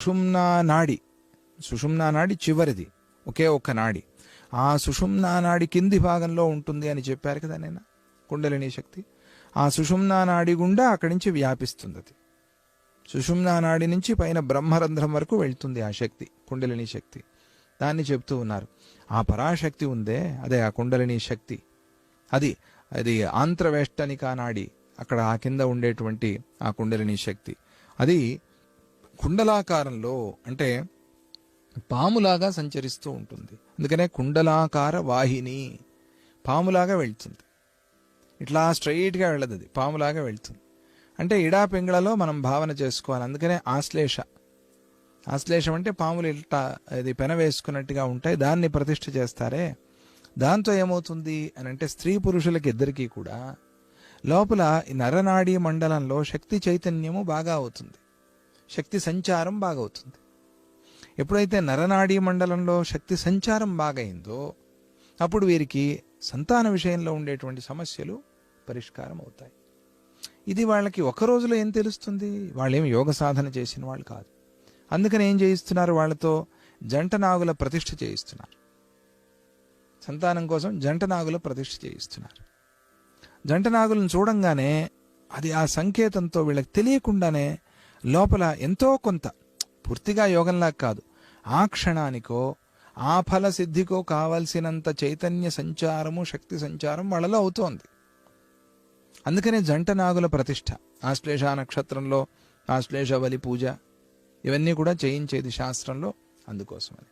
సుషుమ్నా నాడి. సుషుమ్నా నాడి చివరిది. ఒకే ఒక్క నాడి. ఆ సుషుమ్నా నాడి కింది భాగంలో ఉంటుంది అని చెప్పారు కదా నేను? కుండలిని శక్తి. ఆ సుషుమ్నా నాడి గుండా అక్కడి నుంచి వ్యాపిస్తుంది అది సుషుమ్నా నాడి నుంచి పైన బ్రహ్మరంధ్రం వరకు వెళ్తుంది ఆ శక్తి కుండలిని శక్తి. దాన్ని చెప్తూ ఉన్నారు. ఆ పరాశక్తి ఉందే అదే ఆ కుండలిని శక్తి. అది అది ఆంత్రవేష్టనికా నాడి. అక్కడ ఆ కింద ఉండేటువంటి ఆ కుండలిని శక్తి. అది కుండలాకారంలో అంటే పాములాగా సంచరిస్తూ ఉంటుంది. అందుకనే కుండలాకార వాహిని పాములాగా వెళ్తుంది. ఇట్లా స్ట్రైట్గా వెళ్ళదు అది పాములాగా వెళ్తుంది. అంటే ఇడా పెంగళలో మనం భావన చేసుకోవాలి. అందుకనే ఆశ్లేష. ఆశ్లేషం అంటే పాములు ఇట్లా ఇది పెన వేసుకున్నట్టుగా ఉంటాయి దాన్ని ప్రతిష్ఠ చేస్తారే. దాంతో ఏమవుతుంది అని అంటే స్త్రీ పురుషులకి ఇద్దరికీ కూడా లోపల ఈ నరనాడీ మండలంలో శక్తి చైతన్యము బాగా అవుతుంది. శక్తి సంచారం బాగవుతుంది. ఎప్పుడైతే నరనాడీ మండలంలో శక్తి సంచారం బాగైందో అప్పుడు వీరికి సంతాన విషయంలో ఉండేటువంటి సమస్యలు పరిష్కారం అవుతాయి ఇది వాళ్ళకి ఒక రోజులో ఏం తెలుస్తుంది? వాళ్ళేం యోగ సాధన చేసిన వాళ్ళు కాదు. అందుకని ఏం చేయిస్తున్నారు వాళ్ళతో? జంట నాగుల ప్రతిష్ఠ చేయిస్తున్నారు. సంతానం కోసం జంట నాగుల ప్రతిష్ఠ చేయిస్తున్నారు. జంట నాగులను చూడంగానే అది ఆ సంకేతంతో వీళ్ళకి తెలియకుండానే లోపల ఎంతో కొంత. పూర్తిగా యోగంలా కాదు. ఆ క్షణానికో ఆ ఫల సిద్ధికో కావలసినంత చైతన్య సంచారము శక్తి సంచారం వాళ్ళలో అవుతోంది. అందుకనే జంట నాగుల ప్రతిష్ట ఆశ్లేష నక్షత్రంలో ఆశ్లేష బలి పూజ ఇవన్నీ కూడా చేయించేది శాస్త్రంలో అందుకోసమని.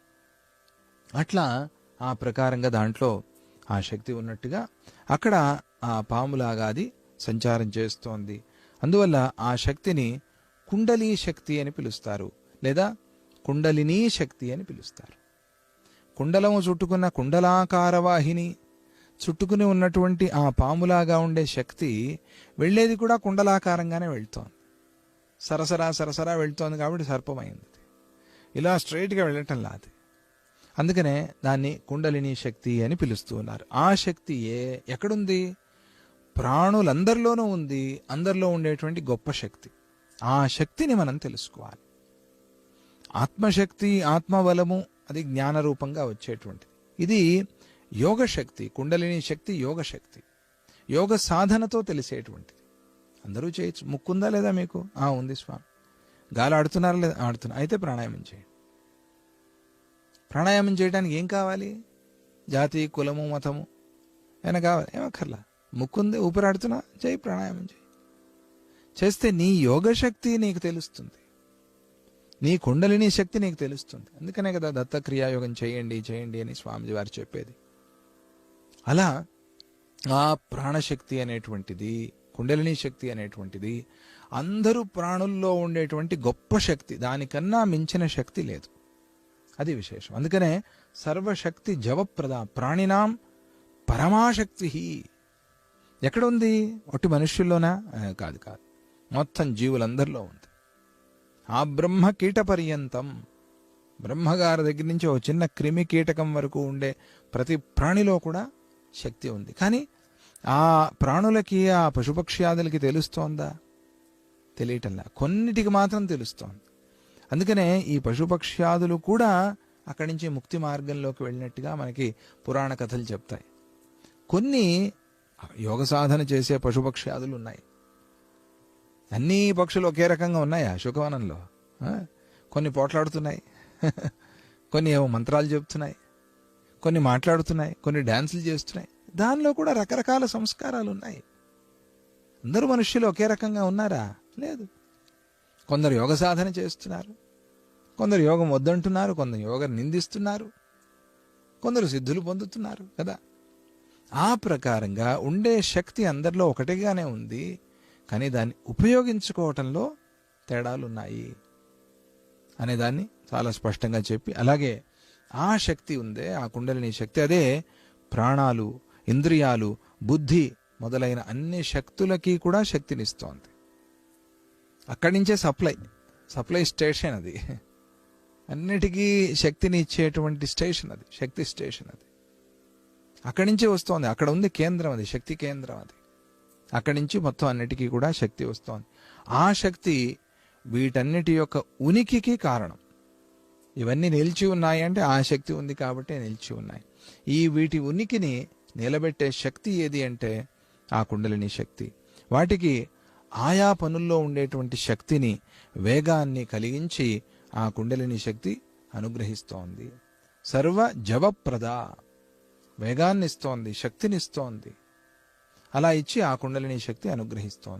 అట్లా ఆ ప్రకారంగా దాంట్లో ఆ శక్తి ఉన్నట్టుగా అక్కడ ఆ పాములాగా అది సంచారం చేస్తోంది. అందువల్ల ఆ శక్తిని కుండలీ శక్తి అని పిలుస్తారు. లేదా కుండలినీ శక్తి అని పిలుస్తారు. కుండలము చుట్టుకున్న కుండలాకార వాహిని చుట్టుకుని ఉన్నటువంటి ఆ పాములాగా ఉండే శక్తి వెళ్ళేది కూడా కుండలాకారంగానే వెళ్తోంది. సరసరా సరసరా వెళ్తోంది కాబట్టి సర్పమైంది. ఇలా స్ట్రైట్గా వెళ్ళటం లాది అందుకనే దాన్ని కుండలిని శక్తి అని పిలుస్తూ ఉన్నారు. ఆ శక్తి ఏ? ఎక్కడుంది? ప్రాణులందరిలోనూ ఉంది. అందరిలో ఉండేటువంటి గొప్ప శక్తి. ఆ శక్తిని మనం తెలుసుకోవాలి. ఆత్మశక్తి ఆత్మబలము అది జ్ఞాన రూపంగా వచ్చేటువంటిది. ఇది యోగశక్తి కుండలిని శక్తి యోగశక్తి. యోగ సాధనతో తెలిసేటువంటిది. అందరూ చేయొచ్చు. ముక్కుందా లేదా మీకు? ఆ ఉంది స్వామి. గాలి ఆడుతున్నారా లేదా? ఆడుతున్నా. అయితే ప్రాణాయామం చేయండి. ప్రాణాయామం చేయడానికి ఏం కావాలి? జాతి కులము మతము. ఏమైనా కావాలి? ఏమక్కర్లా? ముక్కుంది ఊపిరాడుతున్నా చేయి ప్రాణాయామం చేయి. చేస్తే నీ యోగ శక్తి నీకు తెలుస్తుంది. నీ కుండలిని శక్తి నీకు తెలుస్తుంది. అందుకనే కదా దత్తక్రియాయోగం చేయండి చేయండి అని స్వామిజీ వారు చెప్పేది. అలా ఆ ప్రాణశక్తి అనేటువంటిది కుండలిని శక్తి అనేటువంటిది అందరూ ప్రాణుల్లో ఉండేటువంటి గొప్ప శక్తి దానికన్నా మించిన శక్తి లేదు. అది విశేషం. అందుకనే సర్వశక్తి జవప్రద ప్రాణినాం పరమాశక్తి ఎక్కడ ఉంది ఒట్టి మనుష్యుల్లోనా? కాదు కాదు. మొత్తం జీవులందరిలో ఉంది. ఆ బ్రహ్మ కీట పర్యంతం బ్రహ్మగారి దగ్గర నుంచి ఒక చిన్న క్రిమి కీటకం వరకు ఉండే ప్రతి ప్రాణిలో కూడా శక్తి ఉంది. కానీ ఆ ప్రాణులకి ఆ పశుపక్ష్యాదులకి తెలుస్తోందా? తెలియటంలా. కొన్నిటికి మాత్రం తెలుస్తోంది. అందుకనే ఈ పశుపక్ష్యాదులు కూడా అక్కడి నుంచి ముక్తి మార్గంలోకి వెళ్ళినట్టుగా మనకి పురాణ కథలు చెప్తాయి. కొన్ని యోగ సాధన చేసే పశుపక్ష్యాదులు ఉన్నాయి. అన్ని పక్షులు ఒకే రకంగా ఉన్నాయా శుకవనంలో? కొన్ని పోట్లాడుతున్నాయి. కొన్ని ఏమో మంత్రాలు చెప్తున్నాయి. కొన్ని మాట్లాడుతున్నాయి. కొన్ని డ్యాన్సులు చేస్తున్నాయి. దానిలో కూడా రకరకాల సంస్కారాలు ఉన్నాయి. అందరూ మనుష్యులు ఒకే రకంగా ఉన్నారా? లేదు. కొందరు యోగ సాధన చేస్తున్నారు. కొందరు యోగం వద్దంటున్నారు. కొందరు యోగం నిందిస్తున్నారు. కొందరు సిద్ధులు పొందుతున్నారు కదా. ఆ ప్రకారంగా ఉండే శక్తి అందరిలో ఒకటిగానే ఉంది. కానీ దాన్ని ఉపయోగించుకోవటంలో తేడాలు ఉన్నాయి అనేదాన్ని చాలా స్పష్టంగా చెప్పి అలాగే ఆ శక్తి ఉందే ఆ కుండలిని శక్తి అదే ప్రాణాలు ఇంద్రియాలు బుద్ధి మొదలైన అన్ని శక్తులకి కూడా శక్తినిస్తోంది. అక్కడి నుంచే సప్లై సప్లై స్టేషన్ అది. అన్నిటికీ శక్తిని ఇచ్చేటువంటి స్టేషన్ అది శక్తి స్టేషన్ అది. అక్కడి నుంచే వస్తోంది అక్కడ ఉంది కేంద్రం అది శక్తి కేంద్రం అది. అక్కడి నుంచి మొత్తం అన్నిటికీ కూడా శక్తి వస్తోంది. ఆ శక్తి వీటన్నిటి యొక్క ఉనికికి కారణం. ఇవన్నీ నిలిచి ఉన్నాయి అంటే ఆ శక్తి ఉంది కాబట్టి నిలిచి ఉన్నాయి. ఈ వీటి ఉనికిని నిలబెట్టే శక్తి ఏది అంటే ఆ కుండలిని శక్తి. వాటికి ఆయా పనుల్లో ఉండేటువంటి శక్తిని వేగాన్ని కలిగించి ఆ కుండలిని శక్తి అనుగ్రహిస్తోంది. సర్వ జవప్రద. వేగాన్నిస్తోంది శక్తినిస్తోంది. అలా ఇచ్చి ఆ కుండలిని శక్తి అనుగ్రహిస్తోంది.